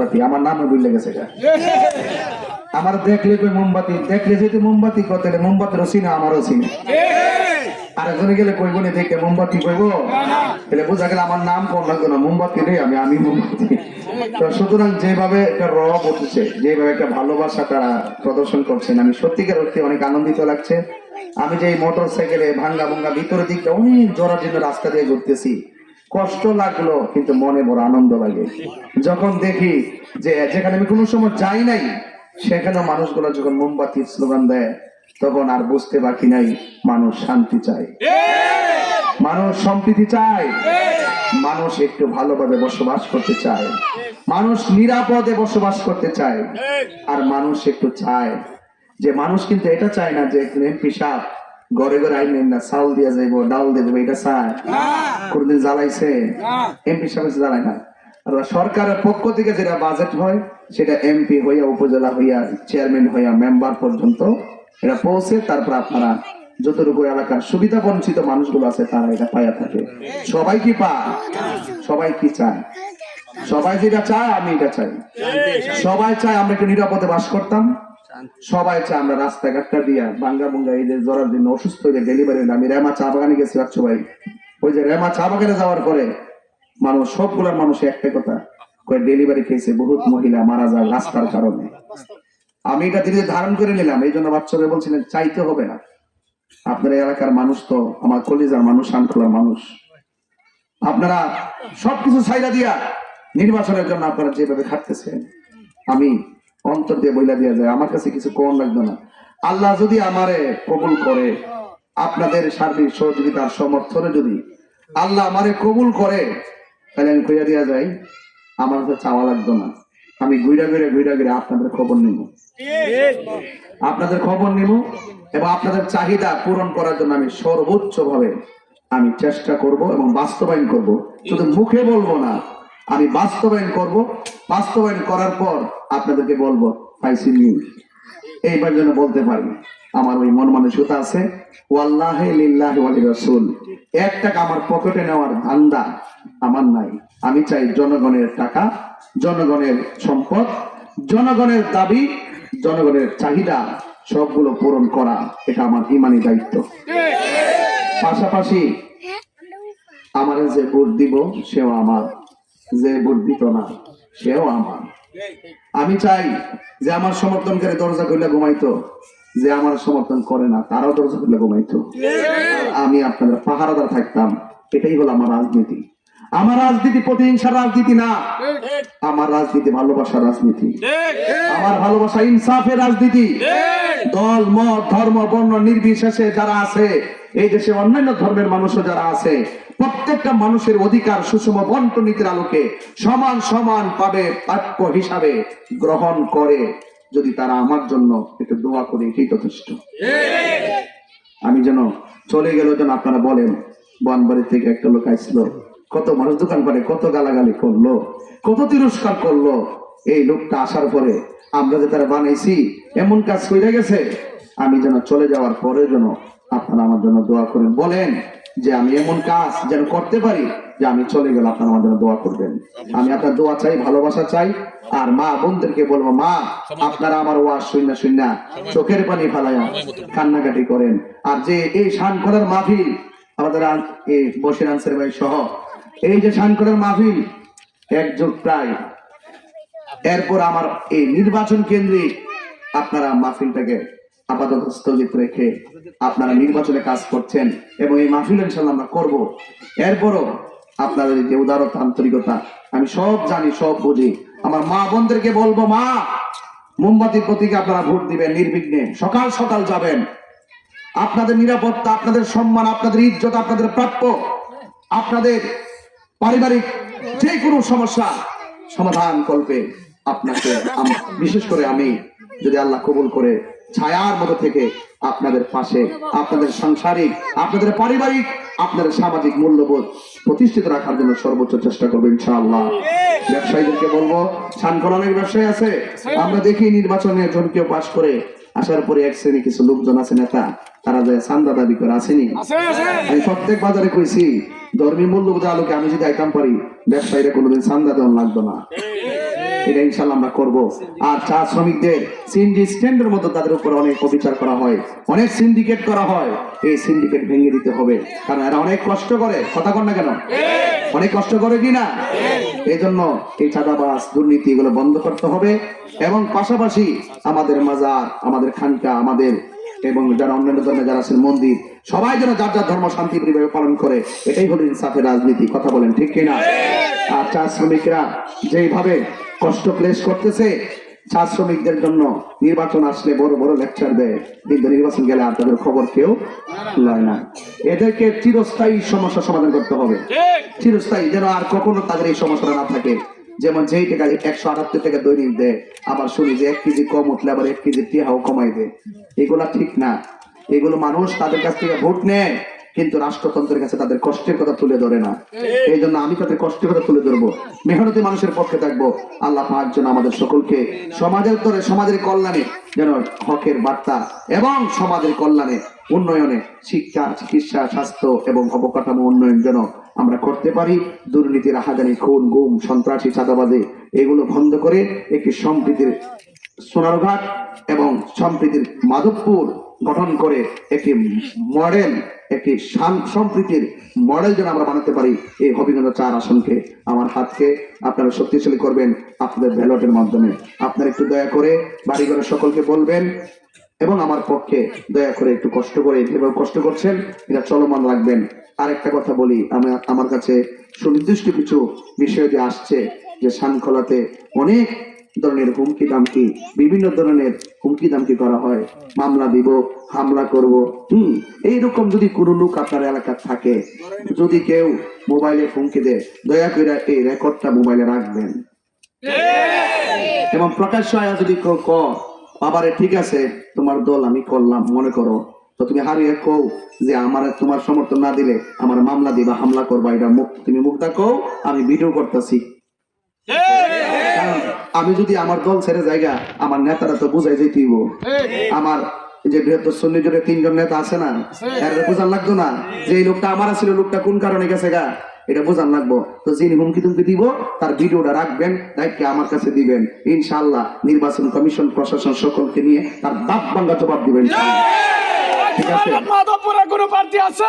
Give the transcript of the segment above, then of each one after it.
মোমবাতি, আমার নামে বুঝলে গেছে আমার দেখলে মোমবাতি, দেখলে যদি মোমবাতি কত মোমবাতিরও চিনে আমারও চিনে আর একজনে গেলে কইব না, দেখে মোমবাতি কইব? বোঝা আমার নাম কোন লাগতো না, মোমবাতি নেই, আমি আমি মোমবাতি। সুতরাং যেভাবে একটা উঠেছে, যেভাবে একটা ভালোবাসা তারা প্রদর্শন করছেন, আমি সত্যিকার অর্থে অনেক আনন্দিত লাগছে। আমি যে মোটর সাইকেলে ভাঙ্গা ভাঙ্গা ভিতরের দিকটা অনেক জোরার জন্য রাস্তা দিয়ে ঘুরতেছি কষ্ট লাগল, কিন্তু মনে বড় আনন্দ লাগে। যখন দেখি যে যেখানে আমি কোনো সময় যাই নাই, সেখানে মানুষগুলো যখন মোমবাতির স্লোগান দেয়, তখন আর বুঝতে বাকি নাই, মানুষ শান্তি চায়। মানুষ সম্প্রীতি চায়। মানুষ একটু ভালোভাবে বসবাস করতে চায়। মানুষ নিরাপদে বসবাস করতে চায়। আর মানুষ একটু চায়। যে মানুষ কিন্তু এটা চায় না যে এমপি সাহেব ঘরে ঘরে আইনেন না চাউল দিয়ে যাইবো ডাল দিয়ে দেবো এটা চায় কোনদিন জ্বালাইছে? এমপি সাহেব জ্বালায় না। সরকারের পক্ষ থেকে যেটা বাজেট হয় সেটা এমপি হইয়া উপজেলা হইয়া চেয়ারম্যান হইয়া মেম্বার পর্যন্ত এটা পৌঁছে তারপর আপনারা যতটুকু এলাকার সুবিধা বঞ্চিত মানুষগুলো আছে তারা এটা পাইয়া থাকে। সবাই কি পায়? সবাই কি চায়? সবাই যেটা চায় আমি এটা চাই। সবাই চায় আমরা একটু নিরাপদে বাস করতাম। সবাই চায় আমরা রাস্তাঘাটটা দিয়া বাঙ্গা বুঙ্গা যে জ্বরের জন্য অসুস্থ হয়ে ডেলিভারি আমি রেমা চা বাগানে গেছি বাচ্চু ভাই? ওই যে রেমা চা বাগানে যাওয়ার পরে মানুষ, সবগুলার মানুষ একটাই কথা ডেলিভারি খেয়েছে বহুত মহিলা মারা যায় রাস্তার কারণে। আমি এটা ধীরে ধারণ করে নিলাম, এই জন্য বাচ্চারা বলছিলেন চাইতে হবে না। আপনার এলাকার মানুষ তো আমার কলিজার মানুষ আনখোলার মানুষ। আপনারা সবকিছু ছাইরা দিয়া নির্বাচনের জন্য আপনারা যেভাবে খাটতেছেন, আমি অন্তর দিয়ে বইলা দিয়া যায়, আমার কাছে কিছু কোন লাগবে না। আল্লাহ যদি আমারে কবুল করে, আপনাদের সার্বিক সহযোগিতার সমর্থনে যদি আল্লাহ আমারে কবুল করে, তাহলে আমি কইয়া দিয়া যাই, আমার কাছে চাওয়া লাগবে না। আমি ঘুরা ঘুরে ঘুরা ঘুরে আপনাদের খবর নিব। আপনাদের খবর নিব এবং আপনাদের চাহিদা পূরণ করার জন্য আমি সর্বোচ্চ ভাবে আমি চেষ্টা করব এবং বাস্তবায়ন করব। শুধু মুখে বলব না, আমি বাস্তবায়ন করব। বাস্তবায়ন করার পর আপনাদেরকে বলব পাইছি নিউজ এইবার যেন বলতে পারি আমার ওই মন মানসিকতা আছে। ওয়াল্লাহে লিল্লাহি ওয়া রাসূল। এক টাকা আমার পকেটে নেওয়ার ধান্দা আমার নাই। আমি চাই জনগণের টাকা জনগণের সম্পদ জনগণের দাবি জনগণের চাহিদা সবগুলো পূরণ করা। এটা আমার ইমানি দায়িত্ব। পাশাপাশি আমার যে ভোট দিব সেও আমার। যে ভোট দিত না। সেও আমার। আমি চাই যে আমার সমর্থনকারী দরজা খুলে ঘুমাইতো, যে আমার সমর্থন করে না, তারাও দরজা খুলে ঘুমাইতো। আমি আপনাদের পাহারাদার থাকতাম, এটাই হলো আমার রাজনীতি। আমার রাজনীতি প্রতিহিংসার রাজনীতি না। আমার রাজনীতি ভালোবাসার রাজনীতি। আমার ভালোবাসা ইনসাফের রাজনীতি। দল, মত, ধর্ম, বর্ণ নির্বিশেষে যারা আছে, এই দেশে অন্যান্য ধর্মের মানুষও যারা আছে প্রত্যেকটা মানুষের অধিকার সুষম বন্টন নীতির আলোকে সমান সমান পাবে প্রাপ্য হিসাবে গ্রহণ করে যদি তারা আমার জন্য একটু দোয়া করে, এটাই যথেষ্ট। আমি যেন চলে গেল যেন আপনারা বলেন, বনবাড়ি থেকে একটা লোক আসছিল কত মানুষ দোকান করে, কত গালাগালি করল, কত তিরস্কার করল। এই লোকটা আসার পরে আমরা যে তারা বানাইছি, এমন কাজ করে গেছে। আমি যেন চলে যাওয়ার পরে যেন আপনারা আমার জন্য দোয়া করেন, বলেন। যে আমি এমন কাজ যেন করতে পারি যে আমি চলে গেলে আপনারা আমার জন্য দোয়া করবেন। আমি আপনার দোয়া চাই ভালোবাসা চাই আর মা বোনদেরকে বলব মা আপনারা আমার ওয়াজ শূন্য শূন্য চোখের পানি ফালাইয়া কান্নাকাটি করেন। আর যে এই শান করার মাহফিল আমাদের এই বসির আনসার ভাই সহ এই যে শান করার মাহফিল এক যুগ প্রায়। এরপর আমার এই নির্বাচন কেন্দ্রিক আপনারা মাহফিলটাকে আপাতত স্থগিত রেখে আপনারা নির্বাচনে কাজ করছেন এবং এই মাহফিল ইনশাল্লাহ আমরা করব। এরপরও আপনাদের যে উদারতা, আন্তরিকতা, আমি সব জানি, সব বুঝি। আমার মা বোনদেরকে বলব, মা, মোমবাতির প্রতীকে আপনারা ভোট দিবেন নির্বিঘ্নে। সকাল সকাল যাবেন। আপনাদের নিরাপত্তা, আপনাদের সম্মান, আপনাদের ইজ্জত, আপনাদের প্রাপ্য, আপনাদের পারিবারিক যে কোনো সমস্যা সমাধান কল্পে আপনাকে বিশেষ করে আমি যদি আল্লাহ কবুল করে ছায়ার মতো থেকে আপনাদের পাশে আপনাদের সাংসারিক আপনাদের পারিবারিক আপনাদের সামাজিক মূল্যবোধ প্রতিষ্ঠিত রাখার জন্য সর্বোচ্চ চেষ্টা করব ইনশাআল্লাহ। ব্যবসায়ীদেরকে বলব সানকল অনেক ব্যবসায়ী আছে। আমরা দেখি নির্বাচনে জনকেও পাশ করে আসার পরে এক শ্রেণি কিছু লোকজন আছে নেতা। তারা যায় চান্দা দাবি করে আসেনি। আমি প্রত্যেক বাজারে কইছি ধর্মী মূল্যবোধ আলোকে আমি যদি আইতাম পারি ব্যবসায়ীরা কোনোদিন চান্দা দেওয়া লাগতো না। এটা ইনশাল্লাহ আমরা করব। আর চা শ্রমিকদের সিন্ডি স্ট্যান্ডের মতো তাদের উপর অনেক অবিচার করা হয়, অনেক সিন্ডিকেট করা হয়। এই সিন্ডিকেট ভেঙে দিতে হবে। কারণ এরা অনেক কষ্ট করে। কথা কর না কেন? অনেক কষ্ট করে কি না? এই জন্য এই চাঁদাবাস দুর্নীতি এগুলো বন্ধ করতে হবে। এবং পাশাপাশি আমাদের মাজার, আমাদের খানকা, আমাদের এবং যারা অন্যান্য ধর্মে যারা আছেন, মন্দির, সবাই যেন যার যার ধর্ম শান্তি পালন করে, এটাই হলো ইনসাফের রাজনীতি। কথা বলেন ঠিক কিনা? আর চা শ্রমিকরা যেইভাবে কষ্ট ক্লেশ করতেছে। চা শ্রমিকদের জন্য নির্বাচন আসলে বড় বড় লেকচার দেয়। কিন্তু নির্বাচন গেলে আর তাদের খবর কেউ লয় না। এদেরকে চিরস্থায়ী সমস্যা সমাধান করতে হবে। চিরস্থায়ী যেন আর কখনো তাদের এই সমস্যাটা না থাকে। যেমন যেই টাকা একশো আটাত্তর টাকা দৈনিক দেয়, আবার শুনি যে এক কেজি কম উঠলে আবার এক কেজি টিহাও কমাই দেয়। এগুলা ঠিক না। এগুলো মানুষ তাদের কাছ থেকে ভোট নেয়। কিন্তু রাষ্ট্রতন্ত্রের কাছে তাদের কষ্টের কথা তুলে ধরে না। এই জন্য আমি তাদের কষ্টের কথা তুলে ধরবো। মেহনতি মানুষের পক্ষে থাকব। আল্লাহ পাক যেন আমাদের সকলকে সমাজের তরে সমাজের কল্যাণে যেন হকের বার্তা এবং সমাজের কল্যাণে, উন্নয়নে শিক্ষা, চিকিৎসা, স্বাস্থ্য এবং অবকাঠামো উন্নয়ন যেন আমরা করতে পারি। দুর্নীতি, রাহাজানি, খুন, গুম, সন্ত্রাসী চাঁদাবাদে এগুলো বন্ধ করে একটি সম্প্রীতির সোনারঘাট এবং সম্প্রীতির মাধবপুর গঠন করে একটি মডেল, একটি সম্প্রীতির মডেল যেন আমরা বানাতে পারি। এই হবিগঞ্জ চার আসনকে আমার হাতকে আপনারা শক্তিশালী করবেন আপনাদের ব্যালটের মাধ্যমে। আপনারা একটু দয়া করে বাড়িঘরের সকলকে বলবেন এবং আমার পক্ষে দয়া করে একটু কষ্ট করে যেভাবে কষ্ট করছেন, এটা চলমান রাখবেন। আর একটা কথা বলি আমি আমার কাছে সুনির্দিষ্ট কিছু বিষয় যে আসছে, যে শানখলাতে অনেক ধরনের হুমকি দামকি, বিভিন্ন ধরনের হুমকি দামকি করা হয়। মামলা দিব, হামলা করব, হুম, এইরকম যদি কোনো লোক আপনার এলাকার থাকে, যদি কেউ মোবাইলে হুমকি দেয়, দয়া করে এই রেকর্ডটা মোবাইলে রাখবেন। এবং প্রকাশ্য আয়া যদি কেউ ক বাবারে, ঠিক আছে, তোমার দল আমি করলাম, মনে করো। তো তুমি হারিয়ে কও যে আমার, তোমার সমর্থন না দিলে আমার মামলা দিবা, হামলা করবা, এটা মুখ তুমি মুখটা কও, আমি ভিডিও করতেছি। আমি যদি আমার দল ছেড়ে জায়গা আমার নেতারা তো বুঝাই যেতেইব আমার যে বৃহত্তর সন্নি জোটে তিনজন নেতা আছে না এর বোঝান লাগতো না যে এই লোকটা আমার ছিল লোকটা কোন কারণে গেছে গা? এটা বোঝান লাগবো। তো যিনি হুমকি তুমকি দিব তার ভিডিওটা রাখবেন দায়িত্ব আমার কাছে দিবেন। ইনশাল্লাহ নির্বাচন কমিশন প্রশাসন সকলকে নিয়ে তার দাঁত ভাঙ্গা জবাব দিবেন। ঠিক। আছে? মাধবপুরে কোনো প্রার্থী আছে?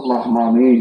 اللهم امين